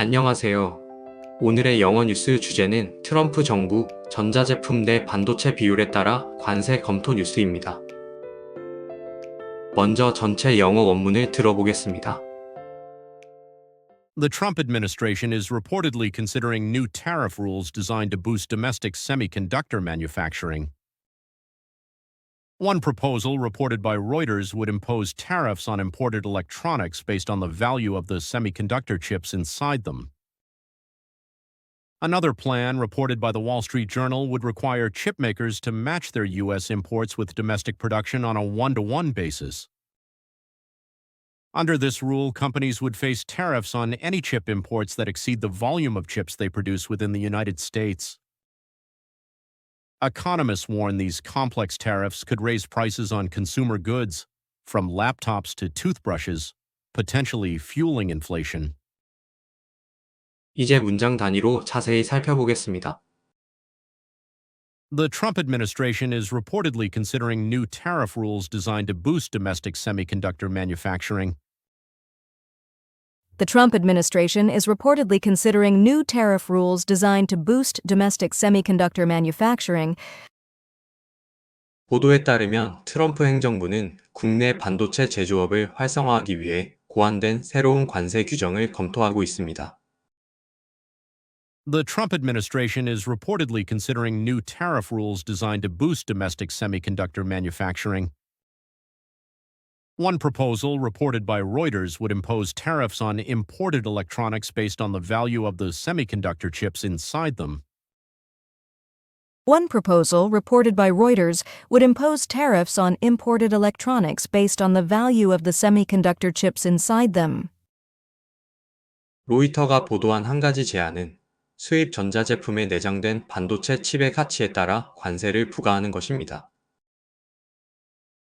안녕하세요. 오늘의 영어 뉴스 주제는 트럼프 정부 전자제품 내 반도체 비율에 따라 관세 검토 뉴스입니다. 먼저 전체 영어 원문을 들어보겠습니다. The Trump administration is reportedly considering new tariff rules designed to boost domestic semiconductor manufacturing. One proposal reported by Reuters would impose tariffs on imported electronics based on the value of the semiconductor chips inside them. Another plan reported by the Wall Street Journal would require chip makers to match their U.S. imports with domestic production on a one to one basis. Under this rule, companies would face tariffs on any chip imports that exceed the volume of chips they produce within the United States. Economists warn these complex tariffs could raise prices on consumer goods, from laptops to toothbrushes, potentially fueling inflation. 이제 문장 단위로 자세히 살펴보겠습니다. The Trump administration is reportedly considering new tariff rules designed to boost domestic semiconductor manufacturing. The Trump administration is reportedly considering new tariff rules designed to boost domestic semiconductor manufacturing. 보도에 따르면 트럼프 행정부는 국내 반도체 제조업을 활성화하기 위해 고안된 새로운 관세 규정을 검토하고 있습니다. The Trump administration is reportedly considering new tariff rules designed to boost domestic semiconductor manufacturing. One proposal reported by Reuters would impose tariffs on imported electronics based on the value of the semiconductor chips inside them. One proposal, reported by Reuters, would impose tariffs on imported electronics based on the value of the semiconductor chips inside them. 로이터가 보도한 한 가지 제안은 수입 전자제품에 내장된 반도체 칩의 가치에 따라 관세를 부과하는 것입니다.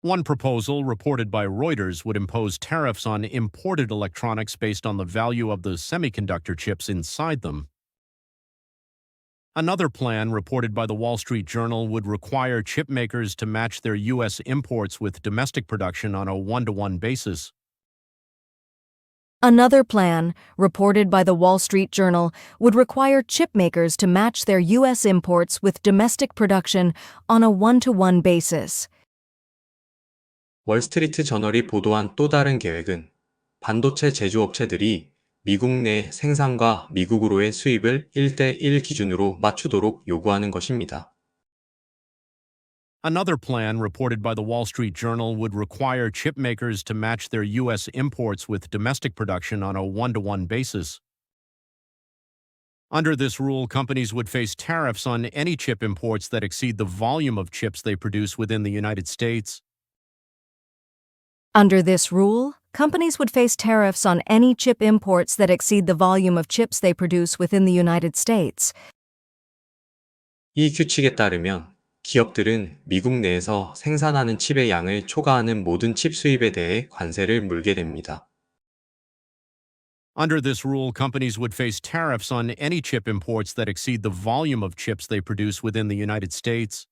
One proposal reported by Reuters would impose tariffs on imported electronics based on the value of the semiconductor chips inside them. Another plan reported by the Wall Street Journal would require chip makers to match their U.S. imports with domestic production on a one to one basis. Another plan, reported by the Wall Street Journal, would require chip makers to match their U.S. imports with domestic production on a one to one basis. 월스트리트 저널이 보도한 또 다른 계획은 반도체 제조업체들이 미국 내 생산과 미국으로의 수입을 1대1 기준으로 맞추도록 요구하는 것입니다. Another plan reported by the Wall Street Journal would require chip makers to match their U.S. imports with domestic production on a one to one basis. Under this rule, companies would face tariffs on any chip imports that exceed the volume of chips they produce within the United States. Under this rule, companies would face tariffs on any chip imports that exceed the volume of chips they produce within the United States. 이 규칙에 따르면 기업들은 미국 내에서 생산하는 칩의 양을 초과하는 모든 칩 수입에 대해 관세를 물게 됩니다. Under this rule, companies would face tariffs on any chip imports that exceed the volume of chips they produce within the United States.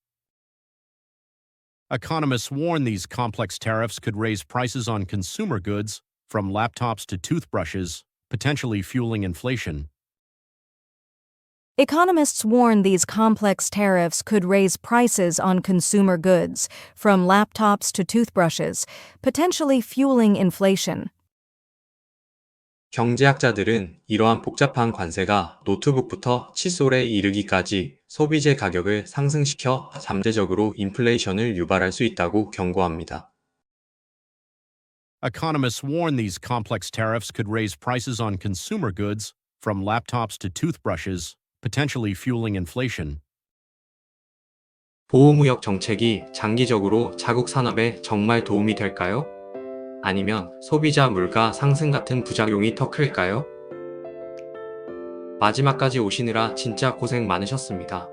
Economists warn these complex tariffs could raise prices on consumer goods, from laptops to toothbrushes, potentially fueling inflation. Economists warn these complex tariffs could raise prices on consumer goods, from laptops to toothbrushes, potentially fueling inflation. 경제학자들은 이러한 복잡한 관세가 노트북부터 칫솔에 이르기까지 소비재 가격을 상승시켜 잠재적으로 인플레이션을 유발할 수 있다고 경고합니다. Economists warn these complex tariffs could raise prices on consumer goods, from laptops to toothbrushes, potentially fueling inflation. 보호무역 정책이 장기적으로 자국 산업에 정말 도움이 될까요? 아니면 소비자 물가 상승 같은 부작용이 더 클까요? 마지막까지 오시느라 진짜 고생 많으셨습니다.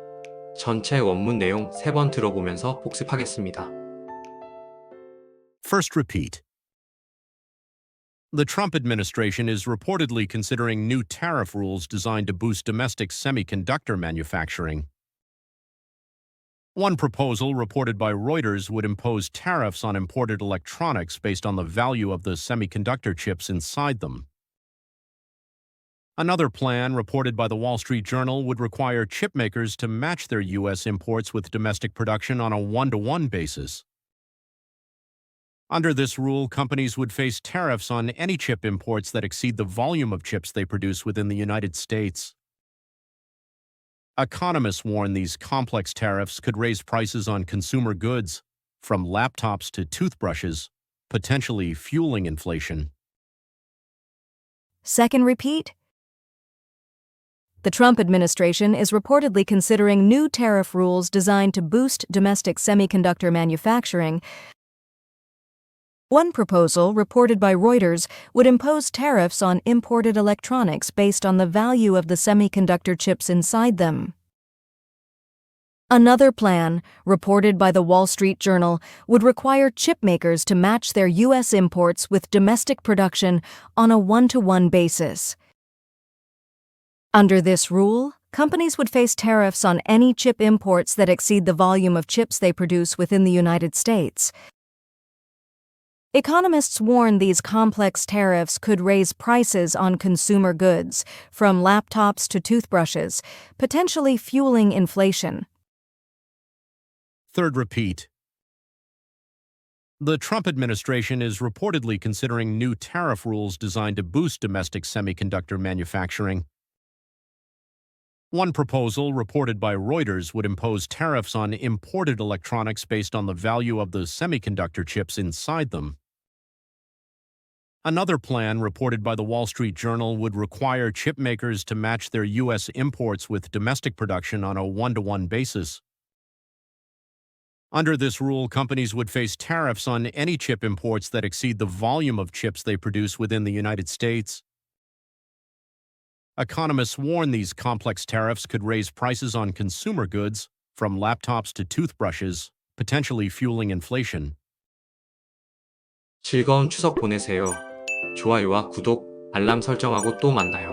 전체 원문 내용 세번 들어보면서 복습하겠습니다. First repeat. The Trump administration is reportedly considering new tariff rules designed to boost domestic semiconductor manufacturing. One proposal reported by Reuters would impose tariffs on imported electronics based on the value of the semiconductor chips inside them. Another plan reported by the Wall Street Journal would require chip makers to match their U.S. imports with domestic production on a one to one basis. Under this rule, companies would face tariffs on any chip imports that exceed the volume of chips they produce within the United States. Economists warn these complex tariffs could raise prices on consumer goods, from laptops to toothbrushes, potentially fueling inflation. Second repeat? The Trump administration is reportedly considering new tariff rules designed to boost domestic semiconductor manufacturing. One proposal, reported by Reuters, would impose tariffs on imported electronics based on the value of the semiconductor chips inside them. Another plan, reported by the Wall Street Journal, would require chip makers to match their U.S. imports with domestic production on a one to one basis. Under this rule, companies would face tariffs on any chip imports that exceed the volume of chips they produce within the United States. Economists warn these complex tariffs could raise prices on consumer goods, from laptops to toothbrushes, potentially fueling inflation. Third repeat. The Trump administration is reportedly considering new tariff rules designed to boost domestic semiconductor manufacturing. One proposal, reported by Reuters, would impose tariffs on imported electronics based on the value of the semiconductor chips inside them. Another plan, reported by the Wall Street Journal, would require chip makers to match their U.S. imports with domestic production on a one to one basis. Under this rule, companies would face tariffs on any chip imports that exceed the volume of chips they produce within the United States. Economists warn these complex tariffs could raise prices on consumer goods, from laptops to toothbrushes, potentially fueling inflation. 즐거운 추석 보내세요. 좋아요와 구독, 알람 설정하고 또 만나요.